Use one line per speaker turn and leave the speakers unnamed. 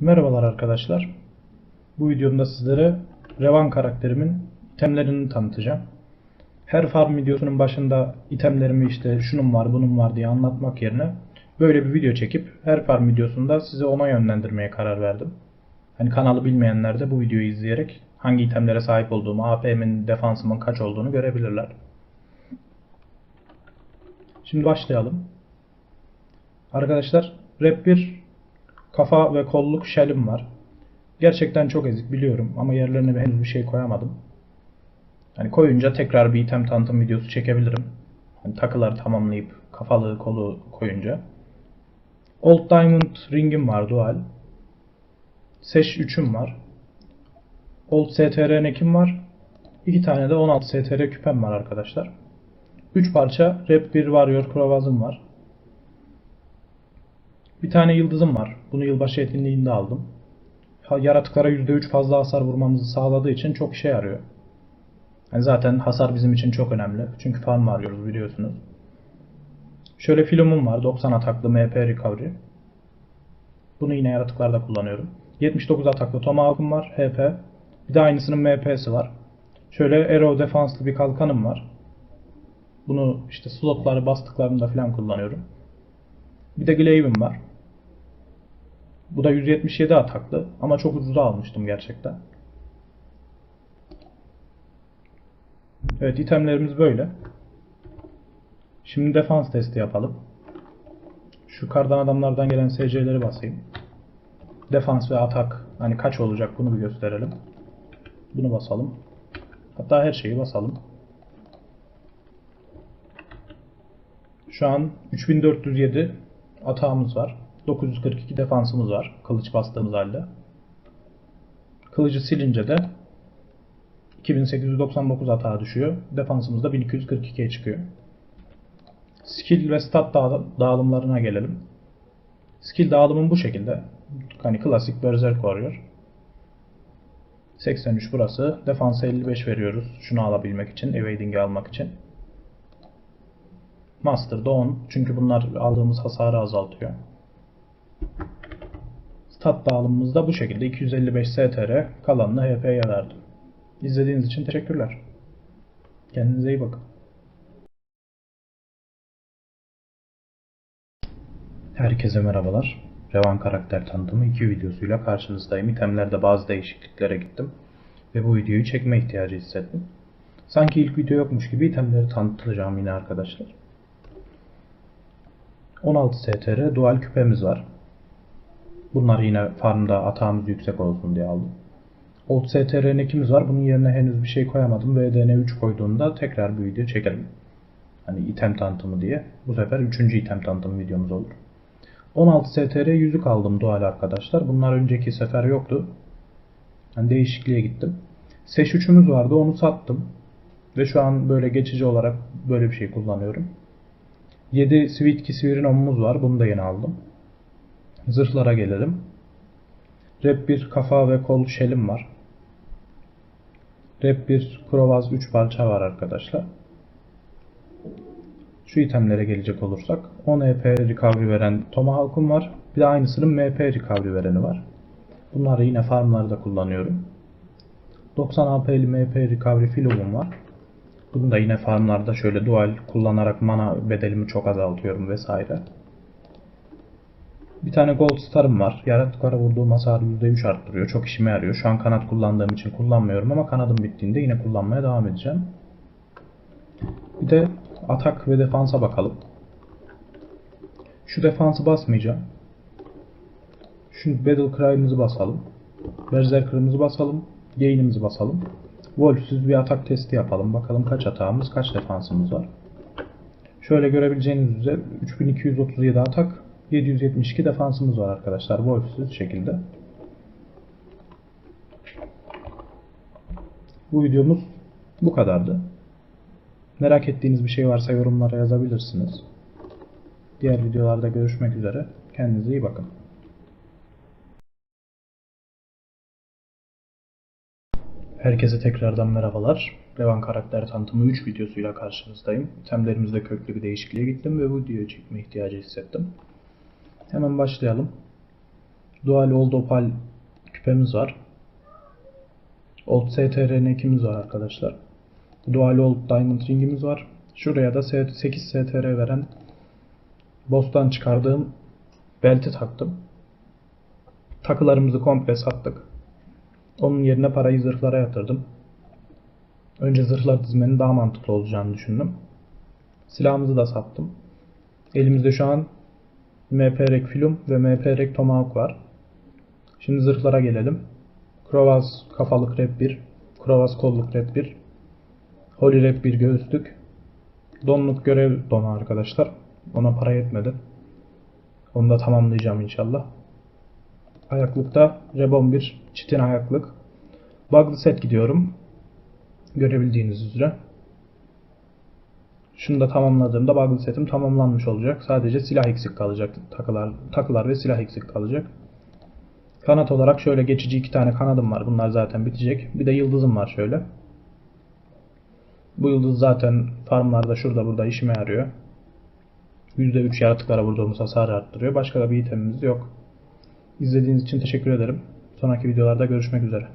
Merhabalar arkadaşlar. Bu videomda sizlere Revan karakterimin itemlerini tanıtacağım. Her farm videosunun başında itemlerimi işte şunun var bunun var diye anlatmak yerine böyle bir video çekip her farm videosunda sizi ona yönlendirmeye karar verdim. Hani kanalı bilmeyenler de bu videoyu izleyerek hangi itemlere sahip olduğumu, AP'min, defansımın kaç olduğunu görebilirler. Şimdi başlayalım. Arkadaşlar Rap 1 kafa ve kolluk şelim var. Gerçekten çok ezik biliyorum ama yerlerine henüz bir şey koyamadım. Hani koyunca tekrar bir item tanıtım videosu çekebilirim. Hani takıları tamamlayıp kafalı kolu koyunca. Old Diamond ringim var dual. Sesh 3'üm var. Old STR neck'im var. İki tane de 16 STR küpem var arkadaşlar. 3 parça Rap 1 Warrior Krovaz'ım var. Bir tane yıldızım var. Bunu yılbaşı etkinliğinde aldım. Yaratıklara %3 fazla hasar vurmamızı sağladığı için çok işe yarıyor. Yani zaten hasar bizim için çok önemli. Çünkü farm arıyoruz biliyorsunuz. Şöyle filmum var. 90 ataklı MP Recovery. Bunu yine yaratıklarda kullanıyorum. 79 ataklı Tomahawk'um var. HP. Bir de aynısının MP'si var. Şöyle Arrow defanslı bir kalkanım var. Bunu işte slotları bastıklarımda falan kullanıyorum. Bir de Glaive'im var. Bu da 177 ataklı ama çok ucuza almıştım gerçekten. Evet itemlerimiz böyle. Şimdi defans testi yapalım. Şu kardan adamlardan gelen SC'leri basayım. Defans ve atak hani kaç olacak bunu bir gösterelim. Bunu basalım. Hatta her şeyi basalım. Şu an 3407 atağımız var. 942 defansımız var. Kılıç bastığımız halde. Kılıcı silince de 2899 atağa düşüyor. Defansımız da 1242'ye çıkıyor. Skill ve stat dağı- dağılımlarına gelelim. Skill dağılımım bu şekilde. Hani klasik Berserk Warrior. 83 burası. Defansa 55 veriyoruz. Şunu alabilmek için. Evading'i almak için. Master'da 10. Çünkü bunlar aldığımız hasarı azaltıyor. Stat dağılımımız da bu şekilde. 255 STR. Kalanını HP'ye verdim. İzlediğiniz için teşekkürler. Kendinize iyi bakın. Herkese merhabalar. Revan karakter tanıtımı 2 videosuyla karşınızdayım. İtemlerde bazı değişikliklere gittim. Ve bu videoyu çekme ihtiyacı hissettim. Sanki ilk video yokmuş gibi itemleri tanıtacağım yine arkadaşlar. 16 STR dual küpemiz var. Bunlar yine farmda atağımız yüksek olsun diye aldım. Old STR nekimiz var. Bunun yerine henüz bir şey koyamadım. VDN 3 koyduğunda tekrar bir video çekelim. Hani item tanıtımı diye. Bu sefer 3. item tanıtımı videomuz olur. 16 STR yüzük aldım dual arkadaşlar. Bunlar önceki sefer yoktu. Yani değişikliğe gittim. Seş 3'ümüz vardı. Onu sattım. Ve şu an böyle geçici olarak böyle bir şey kullanıyorum. 7 Sweet Kisvir'in omumuz var. Bunu da yeni aldım. Zırhlara gelelim. Rap 1 kafa ve kol şelim var. Rap 1 krovaz 3 parça var arkadaşlar. Şu itemlere gelecek olursak 10 EP recovery veren Tomahawk'um var. Bir de aynısının MP recovery vereni var. Bunları yine farmlarda kullanıyorum. 90 AP'li MP recovery filumum var. Bunu da yine farmlarda şöyle dual kullanarak mana bedelimi çok azaltıyorum vesaire. Bir tane Gold Star'ım var. Yaratıklara vurduğum hasarı %3 arttırıyor. Çok işime yarıyor. Şu an kanat kullandığım için kullanmıyorum ama kanadım bittiğinde yine kullanmaya devam edeceğim. Bir de atak ve defansa bakalım. Şu defansı basmayacağım. Şu Battle Cry'ımızı basalım. Berserker'ımızı basalım. Gain'imizi basalım. Wolf'süz bir atak testi yapalım. Bakalım kaç atağımız, kaç defansımız var. Şöyle görebileceğiniz üzere 3237 atak, 772 defansımız var arkadaşlar. Wolf'süz şekilde. Bu videomuz bu kadardı. Merak ettiğiniz bir şey varsa yorumlara yazabilirsiniz. Diğer videolarda görüşmek üzere. Kendinize iyi bakın. Herkese tekrardan merhabalar. Revan karakter tanıtımı 3 videosuyla karşınızdayım. İtemlerimizde köklü bir değişikliğe gittim ve bu videoyu çekme ihtiyacı hissettim. Hemen başlayalım. Dual Old Opal küpemiz var. Old STRN 2'miz var arkadaşlar. Dual Old Diamond ringimiz var. Şuraya da 8 STR veren Boss'tan çıkardığım belti taktım. Takılarımızı komple sattık. Onun yerine parayı zırhlara yatırdım. Önce zırhlar dizmenin daha mantıklı olacağını düşündüm. Silahımızı da sattım. Elimizde şu an MP Film ve MP Tomahawk var. Şimdi zırhlara gelelim. Krovaz kafalık rep 1, Krovaz kolluk rep 1, Holy rep 1 göğüslük, donluk görev donu arkadaşlar. Ona para yetmedi. Onu da tamamlayacağım inşallah. Ayaklıkta Rebon 1 çitin ayaklık. Bug'lı set gidiyorum. Görebildiğiniz üzere. Şunu da tamamladığımda bug'lı setim tamamlanmış olacak. Sadece silah eksik kalacak. Takılar, takılar ve silah eksik kalacak. Kanat olarak şöyle geçici iki tane kanadım var. Bunlar zaten bitecek. Bir de yıldızım var şöyle. Bu yıldız zaten farmlarda şurada burada işime yarıyor. %3 yaratıklara vurduğumuz hasarı arttırıyor. Başka da bir itemimiz yok. İzlediğiniz için teşekkür ederim. Sonraki videolarda görüşmek üzere.